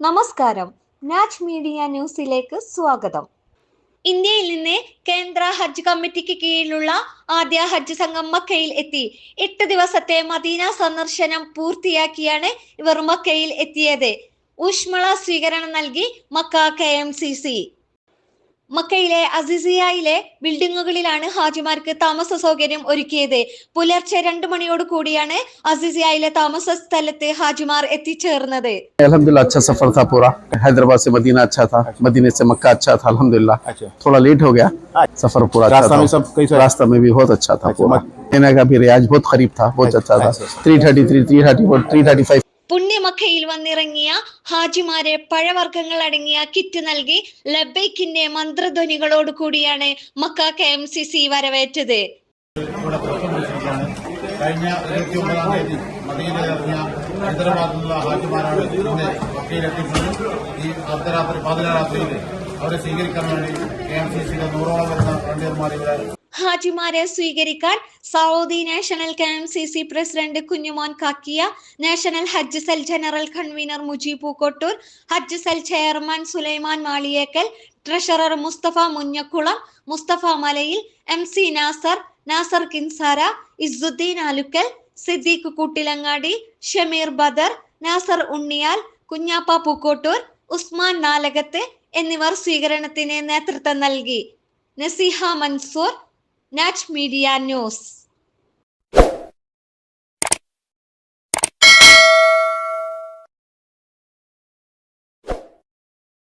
നമസ്കാരം. നാച്ച് മീഡിയ ന്യൂസിലേക്ക് സ്വാഗതം. ഇന്ത്യയിൽ നിന്ന് കേന്ദ്ര ഹജ്ജ് കമ്മിറ്റിക്ക് കീഴിലുള്ള ആദ്യ ഹജ്ജ് സംഘം മക്കയിൽ എത്തി. എട്ട് ദിവസത്തെ മദീന സന്ദർശനം പൂർത്തിയാക്കിയാണ് ഇവർ മക്കയിൽ എത്തിയത്. ഊഷ്മള സ്വീകരണം നൽകി Mecca K M C C. മക്കയിലെ അസിസിയയിലെ ബിൽഡിങ്ങുകളിലാണ് ഹാജിമാർക്ക് താമസ സൗകര്യം ഒരുക്കിയത് പുലർച്ചെ രണ്ടു മണിയോട് കൂടിയാണ് അസിസിയയിലെ താമസ സ്ഥലത്ത് ഹാജിമാർ എത്തിച്ചേർന്നത് अल्हम्दुलिल्लाह अच्छा सफर था पूरा हैदराबाद से मदीना अच्छा था मदीने से मक्का अच्छा था अल्हम्दुलिल्लाह अच्छा थोड़ा लेट हो गया सफर पूरा अच्छा रास्ता था में सब कैसा रास्ता में भी बहुत अच्छा था अच्छा, पूरा मक- मदीना का भी रियाज बहुत करीब था बहुत अच्छा, अच्छा था अच्छा। Three thirty three three thirty four three thirty five പുണ്യമക്കയിൽ വന്നിറങ്ങിയ ഹാജിമാരെ പഴവർഗങ്ങൾ അടങ്ങിയ കിറ്റ് നൽകി ലബൈക്കിന്റെ മന്ത്രധ്വനികളോട് കൂടിയാണ് Mecca K M C C വരവേറ്റത്. കഴിഞ്ഞ ഇരുപത്തി ഒമ്പതാം തീയതി മദീനയിലിറങ്ങിയ ഹൈദരാബാദിൽ നിന്നുള്ള ഹാജിമാരാണ് ഇന്ന് മക്കയിലെത്തിക്കുന്നത് ഈ അർദ്ധരാത്രി പാതിരാത്രിയിൽ അവരെ സ്വീകരിക്കാൻ വേണ്ടി കെ എം സി സിയുടെ നൂറോളം വരുന്ന ഹാജിമാരെ സ്വീകരിക്കാൻ Saudi national K M C C president Kunjumon Kakkiya national Hajj cell general convener Mujeeb Pookkottur Hajj cell chairman Sulaiman Maliyekkal treasurer Mustafa Munjakkulam Mustafa Malayil M C Nasar Nasar Kinsara Izzudheen Alukkal Siddique Koottilangadi Shameer Badar Nasar Unniyal Kunjappa Pookkottur Usman Nalakath എന്നിവർ സ്വീകരണത്തിന് നേതൃത്വം നൽകി. നസീഹ മൻസൂർ നാച്ച് media news.